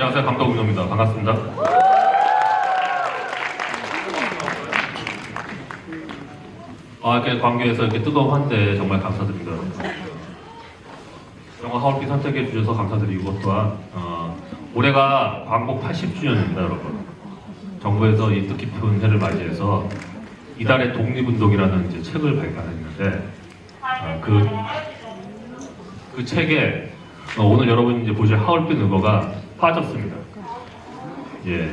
안녕하세요. 감독 윤호입니다. 반갑습니다. 아, 이렇게 관계에서 이렇게 뜨거운 환대 정말 감사드립니다. 영화 하울비 선택해 주셔서 감사드리고 또한 어, 올해가 광복 80주년입니다, 여러분. 정부에서 이 뜻깊은 해를 맞이해서 이달의 독립운동이라는 이제 책을 발간했는데 어, 그, 그 책에 어, 오늘 여러분 이제 보실 하울빈 의거가 빠졌습니다. 예.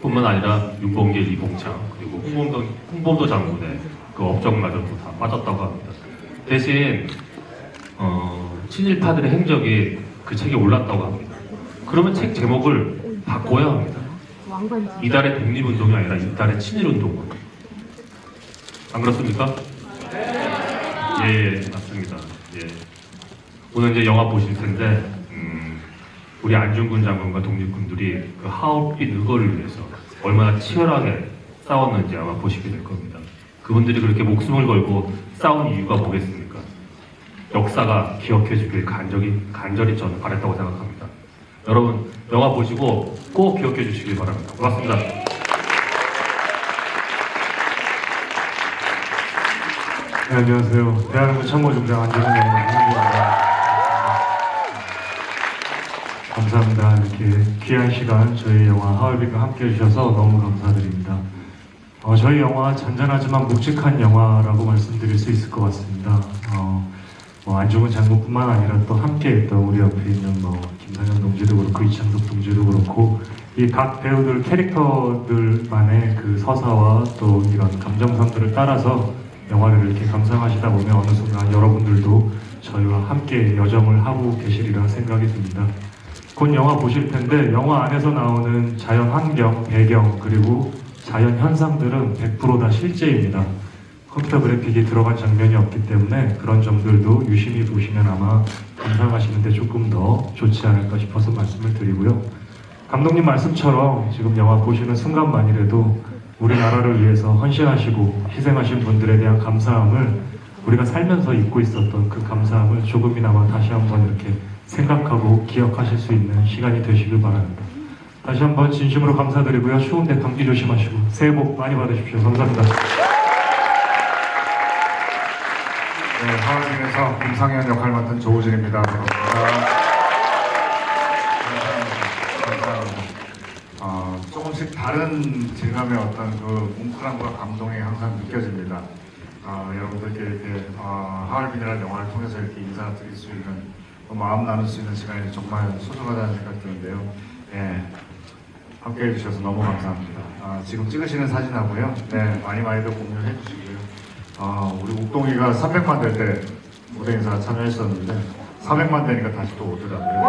뿐만 아니라 윤봉길, 이봉창 그리고 홍범도, 홍범도 장군의 그 업적마저도 다 빠졌다고 합니다. 대신 어, 친일파들의 행적이 그 책에 올랐다고 합니다. 그러면 책 제목을 바꿔야 합니다. 이달의 독립운동이 아니라 이달의 친일운동. 안 그렇습니까? 예, 맞습니다. 예. 오늘 이제 영화 보실 텐데, 음, 우리 안중근 장군과 독립군들이 그 하얼빈 의거를 위해서 얼마나 치열하게 싸웠는지 아마 보시게 될 겁니다. 그분들이 그렇게 목숨을 걸고 싸운 이유가 뭐겠습니까? 역사가 기억해 주길 간절히, 간절히 저는 바랬다고 생각합니다. 여러분, 영화 보시고 꼭 기억해 주시길 바랍니다. 고맙습니다. 네, 안녕하세요. 대한민국 참모총장 안재근 영입니다. 감사합니다. 이렇게 귀한 시간 저희 영화 하얼빈과 함께 해주셔서 너무 감사드립니다. 어, 저희 영화 잔잔하지만 묵직한 영화라고 말씀드릴 수 있을 것 같습니다. 어, 뭐 안중근 장군뿐만 아니라 또 함께 했던 우리 옆에 있는 뭐 김상현 동지도 그렇고 이창섭 동지도 그렇고 이 각 배우들 캐릭터들만의 그 서사와 또 이런 감정선들을 따라서 영화를 이렇게 감상하시다 보면 어느 순간 여러분들도 저희와 함께 여정을 하고 계시리라 생각이 듭니다. 곧 영화 보실 텐데 영화 안에서 나오는 자연 환경, 배경 그리고 자연 현상들은 100%다 실제입니다. 컴퓨터 그래픽이 들어간 장면이 없기 때문에 그런 점들도 유심히 보시면 아마 감상하시는데 조금 더 좋지 않을까 싶어서 말씀을 드리고요. 감독님 말씀처럼 지금 영화 보시는 순간만이라도 우리나라를 위해서 헌신하시고 희생하신 분들에 대한 감사함을 우리가 살면서 잊고 있었던 그 감사함을 조금이나마 다시 한번 이렇게 생각하고 기억하실 수 있는 시간이 되시길 바랍니다. 다시 한번 진심으로 감사드리고요. 추운데 감기 조심하시고 새해 복 많이 받으십시오. 감사합니다. 네, 하원님에서 김상현 역할 맡은 조우진입니다. 감사합니다. 어, 조금씩 다른 질감의 어떤 그 뭉클함과 감동이 항상 느껴집니다. 어, 여러분들께 이렇게 어, 하얼빈이라는 영화를 통해서 이렇게 인사드릴 수 있는 또 마음 나눌 수 있는 시간이 정말 소중하다는 생각이 드는데요. 예, 함께 해 주셔서 너무 감사합니다. 아, 지금 찍으시는 사진하고요. 네, 많이 많이들 공유해 주시고요. 아, 우리 욱동이가 300만 될 때 무대 인사 참여했었는데 400만 되니까 다시 또 오더라고요.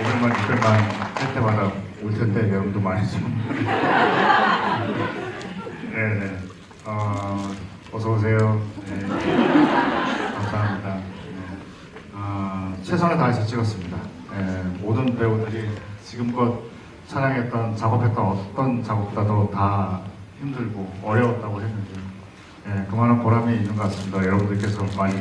500만, 600만 할 때마다 올 텐데 여러분도 많이 좀. 네네. 어, 어서 오세요. 네. 감사합니다. 네. 아, 최선을 다해서 찍었습니다. 네, 모든 배우들이 지금껏 촬영했던 작업했던 어떤 작업보다도 다 힘들고 어려웠다고 했는데 예, 그만한 보람이 있는 것 같습니다. 여러분들께서 많이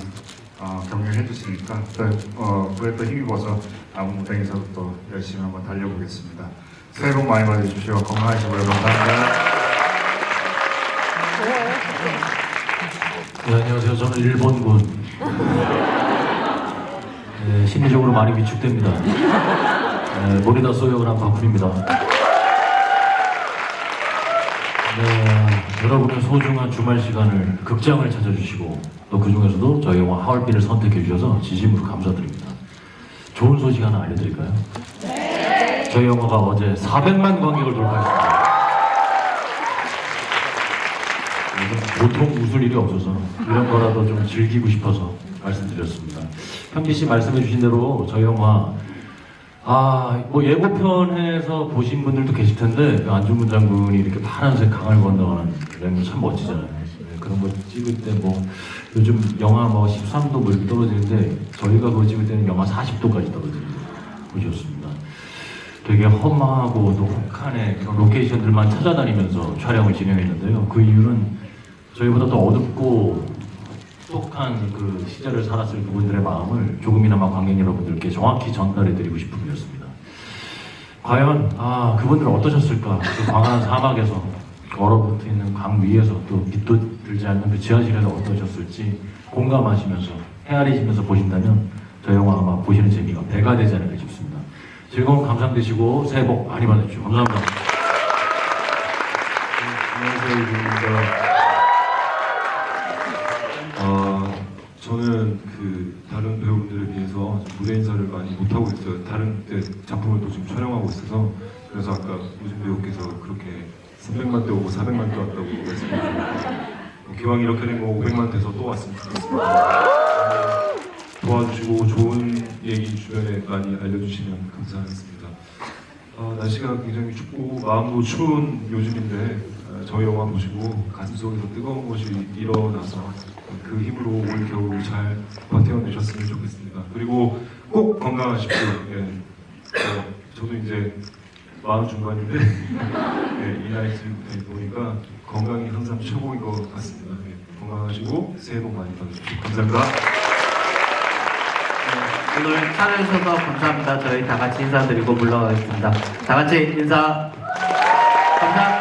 어, 격려해 주시니까 또, 어, 그에 또 힘입어서 남은 무대에서도 또 열심히 한번 달려보겠습니다. 새해 복 많이 받으십시오. 건강하시고요. 감사합니다. 네, 안녕하세요. 저는 일본군. 네, 심리적으로 많이 위축됩니다. 네, 모리다 소역을 한 바풀입니다. 네, 여러분의 소중한 주말 시간을 극장을 찾아주시고 또 그 중에서도 저희 영화 하얼빈을 선택해 주셔서 진심으로 감사드립니다. 좋은 소식 하나 알려드릴까요? 저희 영화가 어제 400만 관객을 돌파했습니다. 보통 웃을 일이 없어서 이런 거라도 좀 즐기고 싶어서 말씀드렸습니다. 현기 씨 말씀해 주신 대로 저희 영화 아, 뭐 예고편에서 보신 분들도 계실 텐데 그 안중근 장군이 이렇게 파란색 강을 건너가는 장면 참 멋지잖아요. 네, 그런 거 찍을 때 뭐 요즘 영하 뭐 13도 뭐 이렇게 떨어지는데 저희가 그거 찍을 때는 영하 40도까지 떨어지는 곳이었습니다. 되게 험하고 또 그런 로케이션들만 찾아다니면서 촬영을 진행했는데요. 그 이유는 저희보다 더 어둡고 혹독한 그 시절을 살았을 그분들의 마음을 조금이나마 관객 여러분들께 정확히 전달해 드리고 싶은 일이었습니다. 과연 아 그분들은 어떠셨을까? 그 광활한 사막에서 얼어붙어 있는 강 위에서 또 빛도 들지 않는 그 지하실에서 어떠셨을지 공감하시면서 헤아리시면서 보신다면 저 영화 아마 보시는 재미가 배가 되지 않을까 싶습니다. 즐거운 감상 되시고 새해 복 많이 받으십시오. 감사합니다. 안녕하세요, 무대 인사를 많이 못 하고 있어요. 다른 때 작품을 또 지금 촬영하고 있어서 그래서 아까 우진 배우께서 그렇게 300만 대 오고 400만 대 왔다고 말씀하셨는데 뭐 기왕 이렇게 된 거 500만 돼서 또 왔으면 좋겠습니다. 어, 도와주시고 좋은 얘기 주변에 많이 알려주시면 감사하겠습니다. 어, 날씨가 굉장히 춥고 마음도 추운 요즘인데 어, 저희 영화 보시고 가슴속에서 뜨거운 것이 일어나서 그 힘으로 올 겨울 잘 버텨내셨으면 좋겠습니다. 그리고 꼭 건강하십시오. 예. 어, 저도 이제 마흔 중반인데 예, 이 나이 때 보니까 건강이 항상 최고인 것 같습니다. 예, 건강하시고 새해 복 많이 받으십시오. 감사합니다. 오늘 참여해주셔서 감사합니다. 저희 다 같이 인사드리고 물러가겠습니다. 다 같이 인사. 감사합니다.